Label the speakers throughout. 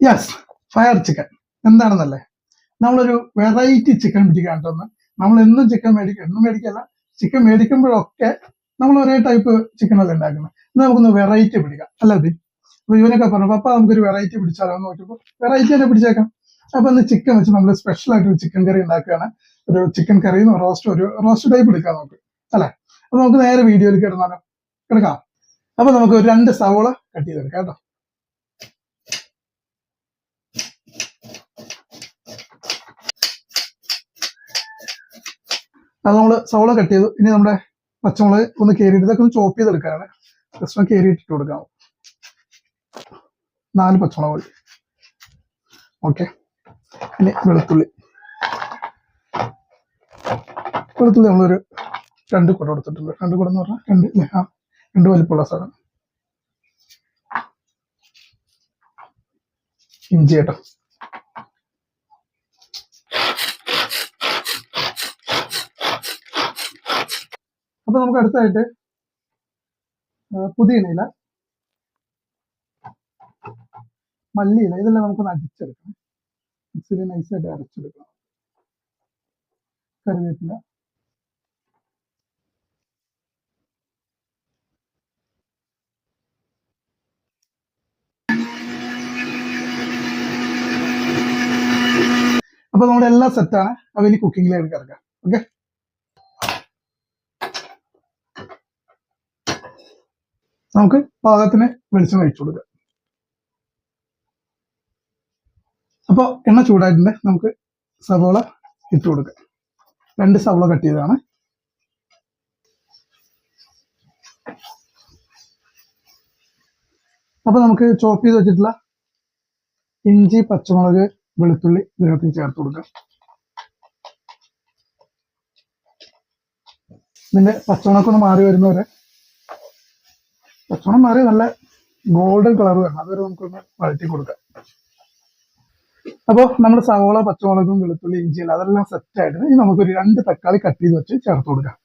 Speaker 1: Yes fire chicken എന്താണെന്നല്ലേ? നമ്മളൊരു variety chicken പിടിക്കാണ്ടെന്ന് നമ്മൾ എന്നും ചിക്കൻ മേടിക്കും. എന്നും മേടിക്കല്ല. ചിക്കൻ മേടിക്കുമ്പോഴൊക്കെ നമ്മൾ ഒരേ ടൈപ്പ് ചിക്കനല്ല ഉണ്ടാക്കുന്നത്. എന്നാൽ നമുക്കൊന്ന് വെറൈറ്റി പിടിക്കാം. അല്ല ബി അപ്പൊ ഇവനൊക്കെ പറഞ്ഞു പപ്പ നമുക്കൊരു വെറൈറ്റി പിടിച്ചാലോ? എന്ന് നോക്കിയപ്പോൾ വെറൈറ്റി തന്നെ പിടിച്ചേക്കാം. അപ്പൊ ഇന്ന് ചിക്കൻ വെച്ച് നമ്മൾ സ്പെഷ്യൽ ആയിട്ട് ഒരു ചിക്കൻ കറി ഉണ്ടാക്കുകയാണ്. ഒരു ചിക്കൻ കറി റോസ്റ്റ് ഒരു റോസ്റ്റ് ടൈപ്പ് എടുക്കാം നമുക്ക്. അല്ലെ? അപ്പൊ നമുക്ക് നേരെ വീഡിയോയിൽ കിടന്നാലോ. കിടക്കാം. അപ്പൊ നമുക്ക് ഒരു രണ്ട് സവോള കട്ട് ചെയ്തെടുക്കാം കേട്ടോ. അത് നമ്മൾ സവോള കട്ട് ചെയ്തു ഇനി നമ്മുടെ പച്ചമുളക് ഒന്ന് കയറിയിട്ട് ഇതൊക്കെ ഒന്ന് ചോപ്പ് ചെയ്തെടുക്കാനാണ്. ജസ്റ്റ് ഒന്ന് കയറിയിട്ടിട്ട് കൊടുക്കാം. നാല് പച്ചമുളക് മതി ഓക്കെ ഇനി വെളുത്തുള്ളി. വെളുത്തുള്ളി നമ്മളൊരു രണ്ട് കുടം എടുത്തിട്ടുണ്ട്. രണ്ട് കുടം എന്ന് പറഞ്ഞാൽ രണ്ട്? ആ രണ്ട് വലിപ്പമുള്ള സാധനം. ഇഞ്ചി കേട്ടോ. അപ്പൊ നമുക്ക് അടുത്തായിട്ട് പുതിയനയില മല്ലിയില ഇതെല്ലാം നമുക്ക് അടിച്ചെടുക്കണം. മിക്സിയിൽ നൈസായിട്ട് അരച്ചെടുക്കണം. കറിവേപ്പില. അപ്പൊ നമ്മുടെ എല്ലാം സെറ്റാണ് അപ്പൊ ഇനി കുക്കിങ്ങിലേക്ക് ഇറക്കാം ഓക്കെ നമുക്ക് പാകത്തിന് വെളിച്ചെണ്ണ ഒഴിച്ചു കൊടുക്കാം. അപ്പോൾ എണ്ണ ചൂടായിട്ടുണ്ട്. നമുക്ക് സവോള ഇട്ട് കൊടുക്കാം. രണ്ട് സവോള കട്ട് ചെയ്തതാണ്. അപ്പൊ നമുക്ക് ചോപ്പ് ചെയ്ത് വെച്ചിട്ടുള്ള ഇഞ്ചി പച്ചമുളക് വെളുത്തുള്ളി ഇതിനകത്ത് ചേർത്ത് കൊടുക്കാം. ഇതിന്റെ പച്ചമുളക് ഒന്ന് മാറി വരുന്നവരെ പച്ചമുളക് മാറി നല്ല ഗോൾഡൻ കളർ വേണം. അതുവരെ നമുക്കൊന്ന് വഴറ്റി കൊടുക്കാം. അപ്പോൾ നമ്മുടെ സവോള പച്ചമുളകും വെളുത്തുള്ളി ഇഞ്ചിയും അതെല്ലാം സെറ്റ് ആയിട്ട് ഇനി നമുക്കൊരു രണ്ട് തക്കാളി കട്ട് ചെയ്ത് വെച്ച് ചേർത്ത് കൊടുക്കാം.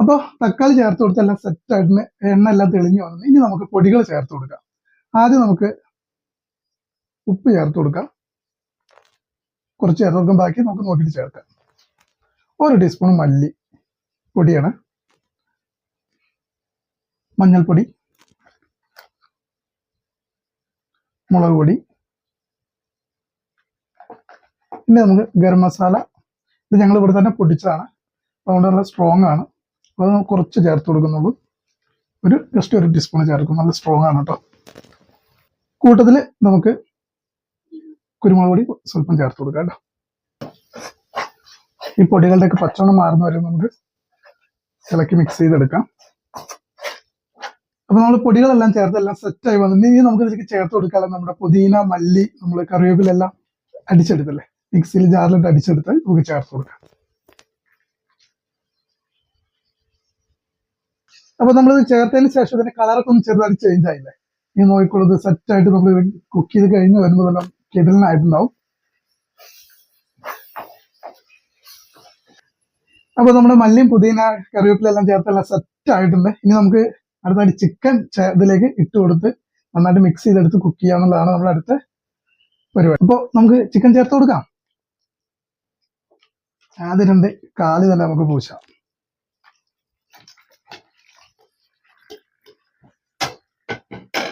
Speaker 1: അപ്പോൾ തക്കാളി ചേർത്ത് കൊടുത്ത് എല്ലാം സെറ്റ് ആയിട്ട് എണ്ണ എല്ലാം തെളിഞ്ഞു വന്നു. ഇനി നമുക്ക് പൊടികൾ ചേർത്ത് കൊടുക്കാം. ആദ്യം നമുക്ക് ഉപ്പ് ചേർത്ത് കൊടുക്കാം. കുറച്ച് ചേർത്ത് കൊടുക്കാം. ബാക്കി നമുക്ക് നോക്കിയിട്ട് ചേർക്കാം. ഒരു ടീസ്പൂൺ മല്ലി പൊടിയാണ്. മഞ്ഞൾപ്പൊടി മുളക് പൊടി. പിന്നെ നമുക്ക് ഗരം മസാല. ഇത് ഞങ്ങൾ ഇവിടെ തന്നെ പൊടിച്ചതാണ് അതുകൊണ്ട് നല്ല സ്ട്രോങ് ആണ്. അത് കുറച്ച് ചേർത്ത് കൊടുക്കുന്നുള്ളൂ. ഒരു ജസ്റ്റ് ഒരു ടീസ്പൂൺ ചേർക്കും. നല്ല സ്ട്രോങ് ആണ് കേട്ടോ. കൂട്ടത്തിൽ നമുക്ക് കുരുമുളക് പൊടി സ്വല്പം ചേർത്ത് കൊടുക്കാം കേട്ടോ. ഈ പൊടികളുടെയൊക്കെ പച്ചവണ്ണം മാറുന്ന വരെ നമുക്ക് ഇളക്കി മിക്സ് ചെയ്തെടുക്കാം. അപ്പൊ നമ്മൾ പൊടികളെല്ലാം ചേർത്ത് എല്ലാം സെറ്റായി വന്നു. ഇനി നമുക്ക് ഇതിലേക്ക് ചേർത്ത് കൊടുക്കാതെ നമ്മുടെ പുതിന മല്ലി നമ്മൾ കറിവേപ്പിലെല്ലാം അടിച്ചെടുത്തല്ലേ? മിക്സിയിൽ ജാറിലിട്ട് അടിച്ചെടുത്ത് നമുക്ക് ചേർത്ത് കൊടുക്കാം. അപ്പൊ നമ്മൾ ചേർത്തതിന് ശേഷം ഇതിന്റെ കളറൊക്കെ ഒന്ന് ചെറുതായിട്ട് ചേഞ്ച് ആയില്ലേ? ഈ നോക്കിക്കൊള്ളത് സെറ്റായിട്ട് നമ്മൾ കുക്ക് ചെയ്ത് കഴിഞ്ഞ് വരുമ്പോഴെല്ലാം കിടലിനായിട്ടുണ്ടാവും അപ്പൊ നമ്മുടെ മല്ലിയും പുതിന കറിവേപ്പിലെല്ലാം ചേർത്തെല്ലാം സെറ്റ് ആയിട്ടുണ്ട്. ഇനി നമുക്ക് അടുത്തായിട്ട് ചിക്കൻ ഇതിലേക്ക് ഇട്ട് കൊടുത്ത് നന്നായിട്ട് മിക്സ് ചെയ്തെടുത്ത് കുക്ക് ചെയ്യാന്നുള്ളതാണ് നമ്മുടെ അടുത്ത പരിപാടി. അപ്പോൾ നമുക്ക് ചിക്കൻ ചേർത്ത് കൊടുക്കാം. ആദ്യം രണ്ട് കാലി തന്നെ നമുക്ക് പൂശാം.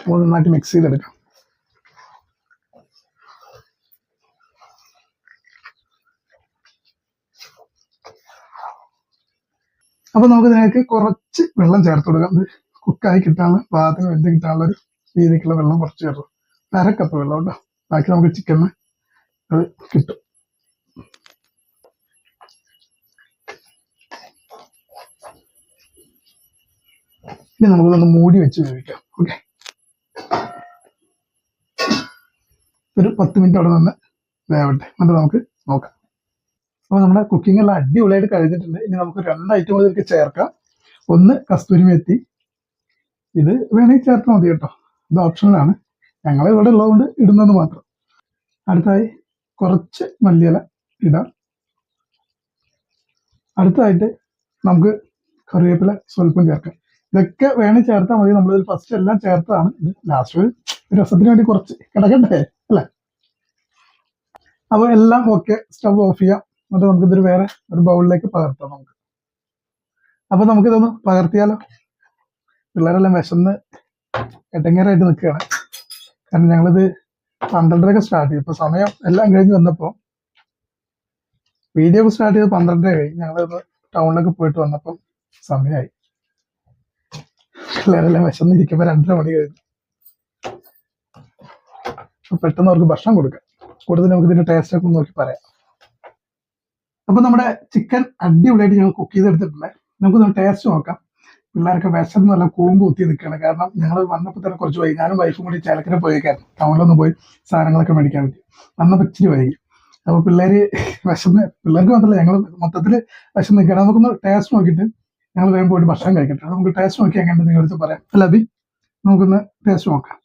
Speaker 1: അപ്പോൾ നന്നായിട്ട് മിക്സ് ചെയ്തെടുക്കാം. അപ്പൊ നമുക്ക് ഇതിലേക്ക് കുറച്ച് വെള്ളം ചേർത്ത് കൊടുക്കാം. കുക്കായി കിട്ടാനുള്ള പാകത്തിന് വെന്ത് കിട്ടാനുള്ള ഒരു രീതിക്കുള്ള വെള്ളം കുറച്ച് ചേർക്കും അര കപ്പ് വെള്ളം കേട്ടോ. ബാക്കി നമുക്ക് ചിക്കന് അത് കിട്ടും. ഇനി നമുക്കൊന്ന് മൂടി വെച്ച് വേവിക്കാം. ഓക്കെ ഒരു പത്ത് മിനിറ്റ് അവിടെ നിന്ന് വേവട്ടെ. എന്നിട്ട് നമുക്ക് നോക്കാം. അപ്പോൾ നമ്മുടെ കുക്കിംഗ് എല്ലാം അടിപൊളിയായിട്ട് കഴിഞ്ഞിട്ടുണ്ട്. ഇനി നമുക്ക് രണ്ട് ഐറ്റം ഇതിലേക്ക് ചേർക്കാം. ഒന്ന് കസ്തൂരി മെത്തി. ഇത് വേണമെങ്കിൽ ചേർത്താൽ മതി കേട്ടോ. ഇത് ഓപ്ഷനിലാണ് ഞങ്ങൾ ഇവിടെ ഉള്ളതുകൊണ്ട് ഇടുന്നത് മാത്രം. അടുത്തായി കുറച്ച് മല്ലിയില ഇടാം. അടുത്തായിട്ട് നമുക്ക് കറിവേപ്പില സ്വല്പം ചേർക്കാം. ഇതൊക്കെ വേണമെങ്കിൽ ചേർത്താൽ മതി. നമ്മളിതിൽ ഫസ്റ്റ് എല്ലാം ചേർത്താണ് ഇത് ലാസ്റ്റ് രസത്തിന് വേണ്ടി കുറച്ച് കിടക്കട്ടെ അല്ലേ? അപ്പൊ എല്ലാം ഓക്കെ സ്റ്റവ് ഓഫ് ചെയ്യാം. എന്നിട്ട് നമുക്ക് ഇതൊരു വേറെ ഒരു ബൗളിലേക്ക് പകർത്താം നമുക്ക്. അപ്പൊ നമുക്കിതൊന്ന് പകർത്തിയാലോ? പിള്ളേരെല്ലാം വിശന്ന് എട്ടങ്ങേറായിട്ട് നിൽക്കുകയാണ്. കാരണം ഞങ്ങളിത് പന്ത്രണ്ടരക്ക് സ്റ്റാർട്ട് ചെയ്തു. ഇപ്പൊ സമയം എല്ലാം കഴിഞ്ഞ് വന്നപ്പോ വീഡിയോ സ്റ്റാർട്ട് ചെയ്ത് പന്ത്രണ്ടര കഴിഞ്ഞ് ഞങ്ങളിത് ടൗണിലൊക്കെ പോയിട്ട് വന്നപ്പം സമയമായി പിള്ളേരെല്ലാം വിശന്നിരിക്കുമ്പോ രണ്ടര മണി കഴിഞ്ഞു. പെട്ടെന്ന് അവർക്ക് ഭക്ഷണം കൊടുക്കാം. കൂടുതൽ നമുക്ക് ഇതിന്റെ ടേസ്റ്റ് ഒക്കെ നോക്കി പറയാം. അപ്പൊ നമ്മുടെ ചിക്കൻ അടിപൊളിയായിട്ട് ഞങ്ങൾ കുക്ക് ചെയ്തെടുത്തിട്ടുണ്ട്. നമുക്ക് ടേസ്റ്റ് നോക്കാം. പിള്ളേരൊക്കെ വിശന്ന് നല്ല കൂമ്പ് കുത്തി നിൽക്കുകയാണ്. കാരണം ഞങ്ങൾ വന്നപ്പോൾ തന്നെ കുറച്ച് വൈകി. ഞാനും വൈഫും കൂടി ചേലക്കര പോയേക്കായിരുന്നു. ടൗണിലൊന്ന് പോയി സാധനങ്ങളൊക്കെ മേടിക്കാൻ പറ്റി വന്നപ്പോൾ ഇച്ചിരി വൈകി. അപ്പൊ പിള്ളേര് വിശന്ന് പിള്ളേർക്ക് മാത്രമല്ല ഞങ്ങൾ മൊത്തത്തിൽ വിശന്ന് നിൽക്കണം നമുക്കൊന്ന് ടേസ്റ്റ് നോക്കിയിട്ട് ഞങ്ങൾ വേഗം പോയിട്ട് ഭക്ഷണം കഴിക്കട്ടെ. നമുക്ക് ടേസ്റ്റ് നോക്കി എങ്ങനെ നിങ്ങൾ എടുത്ത് പറയാം. അല്ല അബി നമുക്കൊന്ന് ടേസ്റ്റ് നോക്കാം.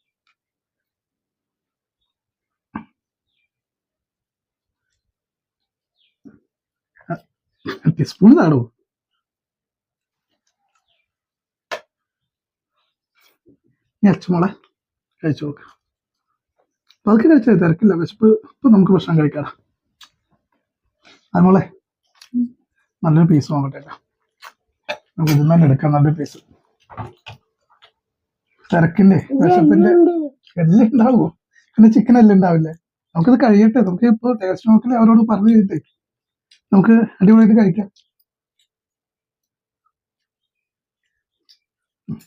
Speaker 1: ടീസ്പൂൺ താടോ നീ അച്ഛമോളെ കഴിച്ചു നോക്കാം. പതുക്കെ കഴിച്ചാൽ തിരക്കില്ല. വിശപ്പ് ഇപ്പൊ നമുക്ക് ഭക്ഷണം കഴിക്കാം. അതുമോളെ നല്ലൊരു പീസ് നോക്കട്ടെ ട്ടോ. നമുക്ക് ഇതിൽ തന്നെ എടുക്കാം. നല്ലൊരു പീസ് തിരക്കിന്റെ വിശപ്പിന്റെ എല്ലാം ഉണ്ടാവുമോ പിന്നെ ചിക്കൻ എല്ലാം ഉണ്ടാവില്ലേ? നമുക്കിത് കഴിയട്ടെ. നമുക്ക് ഇപ്പൊ ടേസ്റ്റ് നോക്കില്ലേ അവരോട് പറഞ്ഞു കഴിഞ്ഞിട്ടേ നമുക്ക് അടിപൊളിയായിട്ട് കഴിക്കാം.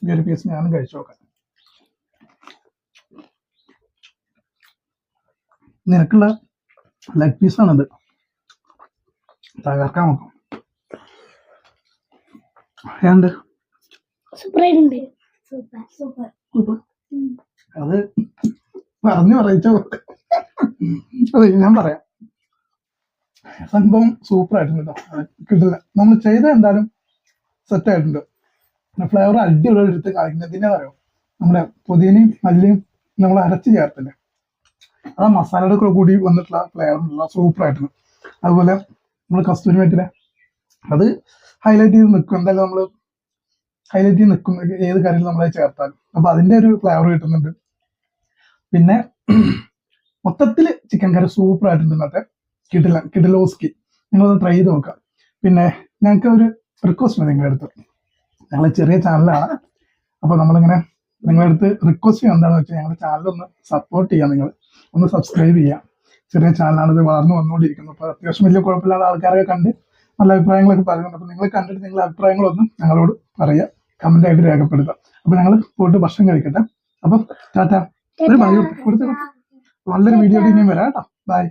Speaker 1: ഈ ഒരു പീസ് ഞാനും കഴിച്ചു നോക്കാം. നിനക്കുള്ള ലെഗ് പീസാണത് തകർക്കാൻ നോക്കാം. ഏണ്ട് അത് പറഞ്ഞു പറയിച്ചോ അത് ഞാൻ പറയാം. സംഭവം സൂപ്പർ ആയിട്ടുണ്ട് കേട്ടോ അത് കിട്ടില്ല നമ്മൾ ചെയ്ത എന്തായാലും സെറ്റ് ആയിട്ടുണ്ട്. ഫ്ലേവർ അടിപൊളി എടുത്ത് കളിക്കുന്നതിനെ അറിയാം? നമ്മുടെ പുതിനയും മല്ലിയും നമ്മൾ അരച്ച് ചേർത്തില്ലേ? ആ മസാലയുടെ കൂടെ കൂടി വന്നിട്ടുള്ള ഫ്ലേവർ ഉള്ള സൂപ്പർ ആയിട്ടുണ്ട്. അതുപോലെ നമ്മൾ കസ്തൂരി മേറ്റിലെ അത് ഹൈലൈറ്റ് ചെയ്ത് നിൽക്കും എന്തായാലും നമ്മൾ ഹൈലൈറ്റ് ചെയ്ത് നിൽക്കും ഏത് കറിയിൽ നമ്മൾ ചേർത്താലും. അപ്പൊ അതിന്റെ ഒരു ഫ്ലേവർ കിട്ടുന്നുണ്ട്. പിന്നെ മൊത്തത്തിൽ ചിക്കൻ കറി സൂപ്പർ ആയിട്ടുണ്ട് ഇന്നത്തെ. കിടില കിടിലോസ്കി. നിങ്ങളൊന്ന് ട്രൈ ചെയ്ത് നോക്കാം. പിന്നെ ഞങ്ങൾക്ക് ഒരു റിക്വസ്റ്റ് ഉണ്ട് നിങ്ങളുടെ അടുത്ത്. ഞങ്ങൾ ചെറിയ ചാനലാണ് അപ്പൊ നമ്മളിങ്ങനെ നിങ്ങളുടെ അടുത്ത് റിക്വസ്റ്റ് എന്താണെന്ന് വെച്ചാൽ ഞങ്ങളുടെ ചാനൽ ഒന്ന് സപ്പോർട്ട് ചെയ്യാം നിങ്ങൾ ഒന്ന് സബ്സ്ക്രൈബ് ചെയ്യാം. ചെറിയ ചാനലാണ് ഇത് വളർന്നു വന്നുകൊണ്ടിരിക്കുന്നത്. അപ്പോൾ അത്യാവശ്യം വലിയ കുഴപ്പമില്ലാത്ത ആൾക്കാരൊക്കെ കണ്ട് നല്ല അഭിപ്രായങ്ങളൊക്കെ പറയുന്നുണ്ട്. അപ്പോൾ നിങ്ങൾ കണ്ടിട്ട് നിങ്ങളുടെ അഭിപ്രായങ്ങളൊന്നും ഞങ്ങളോട് പറയുക കമന്റ് ആയിട്ട് രേഖപ്പെടുത്താം. അപ്പോൾ ഞങ്ങൾ പോയിട്ട് ഭക്ഷണം കഴിക്കട്ടെ. അപ്പൊ ടാറ്റ. ഒരു ബൈ കൊടുത്ത് നല്ലൊരു വീഡിയോ ഇനിയും വരാം കേട്ടോ. ബൈ